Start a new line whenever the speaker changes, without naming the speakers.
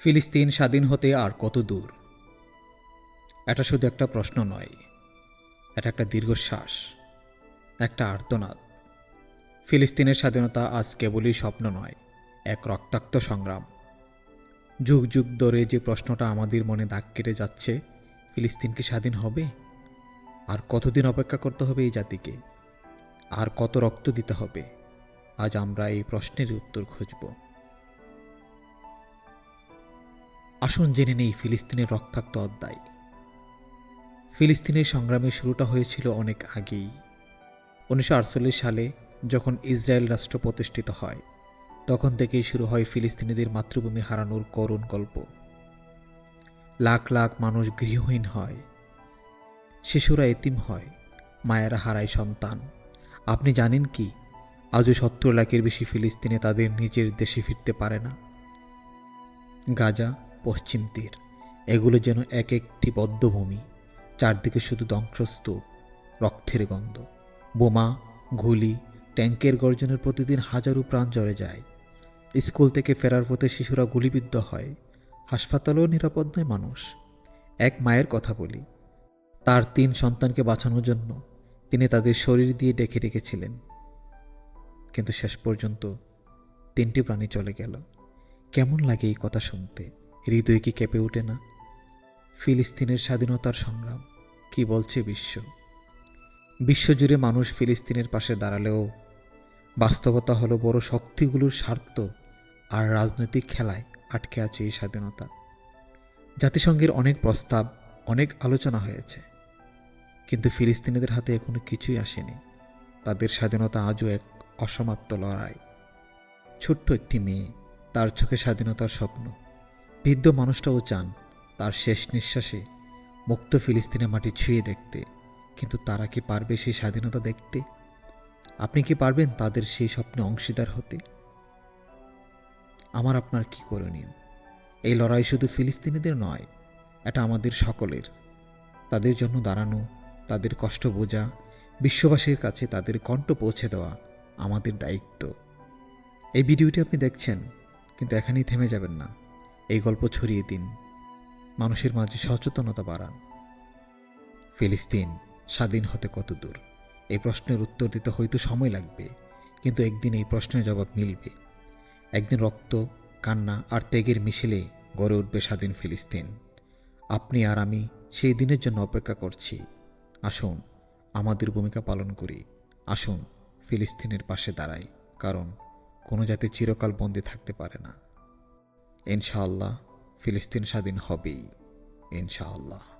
ফিলিস্তিন স্বাধীন হতে আর কত দূর? এটা শুধু একটা প্রশ্ন নয়, এটা একটা দীর্ঘশ্বাস, একটা আর্তনাদ। ফিলিস্তিনের স্বাধীনতা আজ কেবলই স্বপ্ন নয়, এক রক্তাক্ত সংগ্রাম। যুগ যুগ ধরে যে প্রশ্নটা আমাদের মনে দাগ কেটে যাচ্ছে, ফিলিস্তিন কি স্বাধীন হবে? আর কতদিন অপেক্ষা করতে হবে এই জাতিকে? আর কত রক্ত দিতে হবে? আজ আমরা এই প্রশ্নের উত্তর খুঁজব। আসুন জেনে নেই ফিলিস্তিনের রক্তাক্ত অধ্যায়। ফিলিস্তিনের সংগ্রামের শুরুটা হয়েছিল অনেক আগেই। উনিশশো আটচল্লিশ সালে যখন ইসরায়েল রাষ্ট্র প্রতিষ্ঠিত হয়, তখন থেকেই শুরু হয় ফিলিস্তিনিদের মাতৃভূমি হারানোর করুণ গল্প। লাখ লাখ মানুষ গৃহহীন হয়, শিশুরা এতিম হয়, মায়েরা হারায় সন্তান। আপনি জানেন কি, আজও সত্তর লাখের বেশি ফিলিস্তিনে তাদের নিজের দেশে ফিরতে পারে না। গাজা পশ্চিম তীর। এগুলো যেন এক একটি বদ্ধভূমি চারদিকে শুধু ধ্বংসস্তূপ, রক্তের গন্ধ। বোমা, গুলি, ট্যাঙ্কের গর্জনের প্রতিদিন হাজারো প্রাণ জ্বরে যায়। স্কুল থেকে ফেরার পথে শিশুরা গুলিবিদ্ধ হয়। হাসপাতালেও নিরাপদ নয় মানুষ। এক মায়ের কথা বলি, তার তিন সন্তানকে বাঁচানোর জন্য তিনি তাদের শরীর দিয়ে ডেকে রেখেছিলেন। কিন্তু শেষ পর্যন্ত তিনটি প্রাণী চলে গেল। কেমন লাগে এই কথা শুনতে? হৃদয় কি কেঁপে ওঠে না? ফিলিস্তিনের স্বাধীনতার সংগ্রাম কি বলছে বিশ্ব? বিশ্বজুড়ে মানুষ ফিলিস্তিনের পাশে দাঁড়ালেও বাস্তবতা হলো বড় শক্তিগুলোর স্বার্থ আর রাজনৈতিক খেলায় আটকে আছে এই স্বাধীনতা। জাতিসংঘের অনেক প্রস্তাব, অনেক আলোচনা হয়েছে। কিন্তু ফিলিস্তিনিদের হাতে এখনও কিছুই আসেনি। তাদের স্বাধীনতা আজও এক অসমাপ্ত লড়াই। ছোট্ট একটি মেয়ে, তার চোখে স্বাধীনতার স্বপ্ন। বৃদ্ধ মানুষটাও চান তার শেষ নিঃশ্বাসে মুক্ত ফিলিস্তিনের মাটি ছুঁয়ে দেখতে, কিন্তু তারা কি পারবে সেই স্বাধীনতা দেখতে? আপনি কি পারবেন তাদের সেই স্বপ্নে অংশীদার হতে? আমার আপনার কি করণীয়? এই লড়াই শুধু ফিলিস্তিনিদের নয়, এটা আমাদের সকলের। তাদের জন্য দাঁড়ানো, তাদের কষ্ট বোঝা, বিশ্ববাসীর কাছে তাদের কণ্ঠ পৌঁছে দেওয়া আমাদের দায়িত্ব। এই ভিডিওটি আপনি দেখছেন, কিন্তু এখানেই থেমে যাবেন না। এই গল্প ছড়িয়ে দিন। মানুষের মাঝে সচেতনতা বাড়ান। ফিলিস্তিন স্বাধীন হতে কত দূর? এই প্রশ্নের উত্তর দিতে হয়তো সময় লাগবে, কিন্তু একদিন এই প্রশ্নের জবাব মিলবে। একদিন রক্ত, কান্না আর ত্যাগের মিশেলে গড়ে উঠবে স্বাধীন ফিলিস্তিন। আপনি আর আমি সেই দিনের জন্য অপেক্ষা করছি। আসুন, আমাদের ভূমিকা পালন করি। আসুন, ফিলিস্তিনের পাশে দাঁড়াই, কারণ কোনো জাতি চিরকাল বন্দী থাকতে পারে না। ইনশাআল্লাহ ফিলিস্তিন স্বাধীন হবেই ইনশাআল্লাহ।